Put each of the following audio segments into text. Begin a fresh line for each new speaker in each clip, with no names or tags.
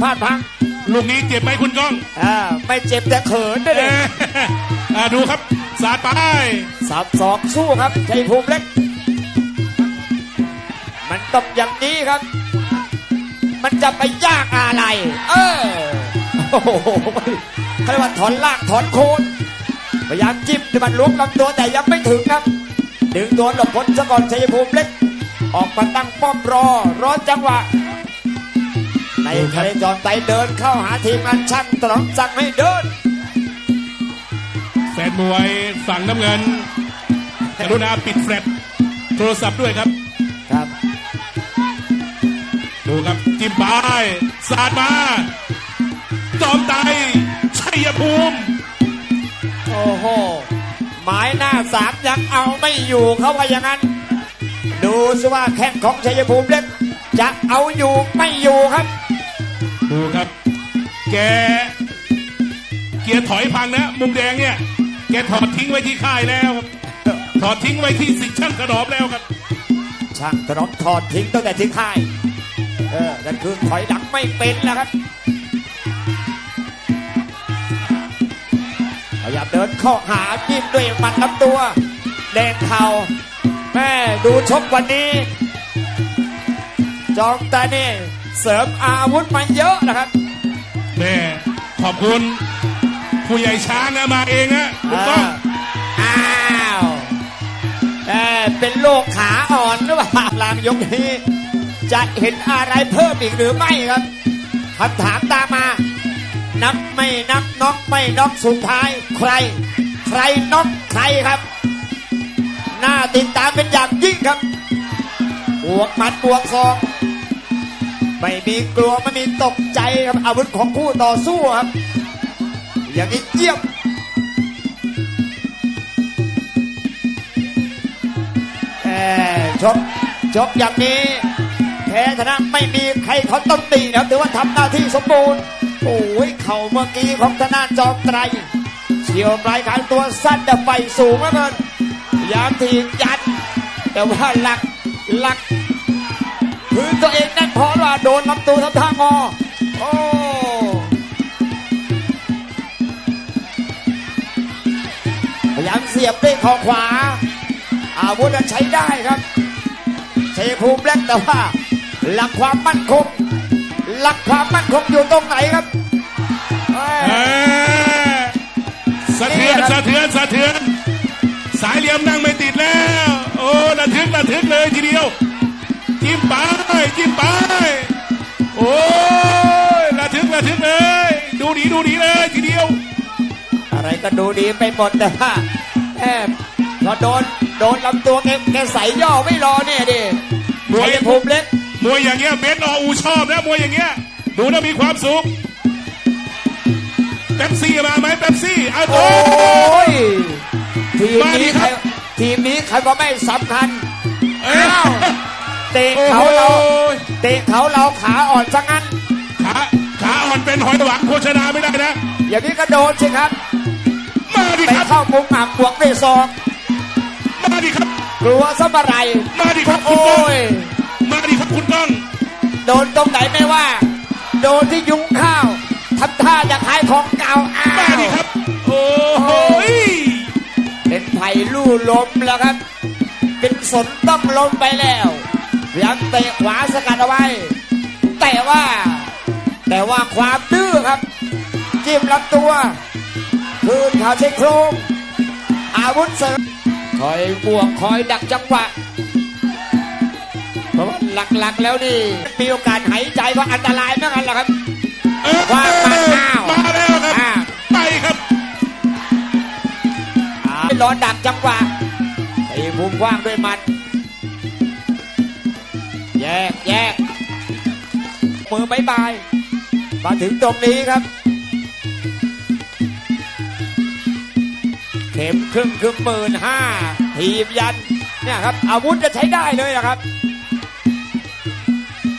พลาดพัง
ลูกนี้เจ็บไหมคุณก้อง
อ่าไม่เจ็บแต่เขินด้วย
เอ
เลย
ออ่าดูครับสาดไป
สับสอกสู้ครับชัยภูมิเล็ก มันต้องอย่างนี้ครับ มันจะไปยากอะไร เออโอ้โหเขาเรียกว่าถอนลากถอนโคนพยายามจิ้มที่มันลุกลำตัวแต่ยังไม่ถึงครับ ดึงตัวหลบพ้นซะก่อนชัยภูมิเล็ก ออกมาตั้งป้อมรอรอจังหวะ ในทะเลจรไตเดินเข้าหาทีมงานช่างตรองสั่งให้เดิน
แฟนมวยฝั่งน้ำเงินกรุณาปิดแฟลชโทรศัพท์ด้วยครับ
ครับ
ดูครับจิ้มไปสาดมาจอมไตชัยภูมิ
โอ้โห หมายหน้าสามยังเอาไม่อยู่เขาว่าอย่างนั้น ดูสิว่าแข้งของชัยภูมิเล็กจะเอาอยู่ไม่อยู่ครับ
ดูครับ แก เกียร์ถอยพังนะ มุมแดงเนี่ย แกถอดทิ้งไว้ที่ค่ายแล้วครับถอดทิ้งไว้ที่สิทธิ์ช่างกระดอบแล้วครับ
ช่างถนอมถอดทิ้งตั้งแต่ที่ค่าย เออนั่นคือถอยหลังไม่เป็นแล้วครับพยายามเดินเข้าหาจิ้มด้วยหมัดลำตัวแดงเข่าแม่ดูชกวันนี้ จองตานี่ เสริมอาวุธมาเยอะนะครับ
แม่ขอบคุณผู้ใหญ่ช้างนะมาเองนะถูกต้อง
อ้าวแม่เป็นโรคขาอ่อนหรือเปล่าลางยกนี้ จะเห็นอะไรเพิ่มอีกหรือไม่ครับคำถามตามมา นับไม่นับน็อกไม่น็อกสุดท้าย ใคร ใครน็อกใครครับน่าติดตามเป็นอย่างยิ่งครับบวกหมัดบวกศอก ไม่มีกลัวไม่มีตกใจครับอาวุธของคู่ต่อสู้ครับ อย่างนี้เยี่ยมแหมชกชกอย่างนี้แพ้ชนะไม่มีใครเขาต้องตีนะครับถือว่าทำหน้าที่สมบูรณ์โอ้ยเข่าเมื่อกี้ของธนาจอมไตรเฉียวปลายขางตัวสั้นแต่ไฟสูงเหลือเกินยายามถีบยัดแต่ว่าหลักหลักพื้นตัวเองน่น ตัวทำทางอ โอ้พยายามเสียบด้วยข่าขวา อาวุธนั้นใช้ได้ครับชัยภูมิแรกแต่ว่า หลักความมั่นคง หลักความมั่นคงอยู่ตรงไหนครับเอ้ย
สะเทือนสะเทือนสะเทือน สายเหลี่ยมนั่งไม่ติดแล้ว โอ้ระทึกระทึกเลยทีเดียว จิ้มไปจิ้มไป โอ้ยระทึกระทึกเลย ดูดีดูดีเลยทีเดียว
อะไรก็ดูดีไปหมดแต่ว่าแอบพอโดนโดนลำตัวแกแกใส่ย่อไม่รอเนี่ยดิ
มวย
ชัยภูมิเล็ก
มวยอย่างเงี้ยเบสออูชอบนะมวยอย่างเงี้ยดูแล้วมีความสุขเป๊ปซี่มาไหมเป๊ปซี่เอาโต
โอ้ย ทีม
มาดิ
นี้
ค
ใค
รั
ร
บ
ทีมนี้ใครก็ไม่สำคัญ
เอ้ย
อ้าว เตะ
โอ้
เขา
โห
เราเตะเขาเราขาอ่อนซะงั้น
ขาขาอ่อนเป็นหอยหวังโภชนาไม่ได้นะ
อย่างนี้ก็โดนสิครับ
มาดิ
ไป
ครับ
เข้ามุมหมากบวกด้วยศอก
มาดิครับ
กลัวซะเมื่อไหร
มาดิครับคุณ
โอ้
ก้อง
ย
มาดิครับคุณก้อง
โดนตรงไหนไม่ว่า โดนที่ยุงข้าวทำท่าจะขายของเก่าอ้า
มาดิ
ว
ครับ โอ้โหย
เป็นไผ่ลู่ลมแล้วครับ เป็นสนต้องลมไปแล้ว พยายามเตะขวาสกัดเอาไว้ แต่ว่า แต่ว่าความดื้อครับ จิ้มลำตัวคืนขาใช้โครงอาวุธเสริมคอยบวกคอยดักจังหวะเพราะว่าหลักๆแล้วนี่มีโอกาสหายใจก็อันตรายเหมือนกันแหละครับ
เออ
ว่ามาอ้าว
มาแล้วครับ
อ่า
ไปครับ
รอดักจังหวะไอ้ภูมิกว้างด้วยหมัด แยกแยกมือบายบายมาถึงตรงนี้ครับ เข็มครึ่งคือหมื่นห้าทีมยันเนี่ยครับ อาวุธจะใช้ได้เลยนะครับ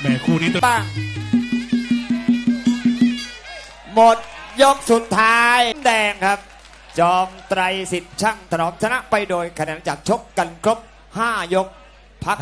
แม่คู่นี้ตัว
บ้างหมดยกสุดท้ายแดงครับ จอมไตรสิทธิ์ช่างถนอมชนะไปโดยคะแนนจากชกกันครบ 5 ยกพัก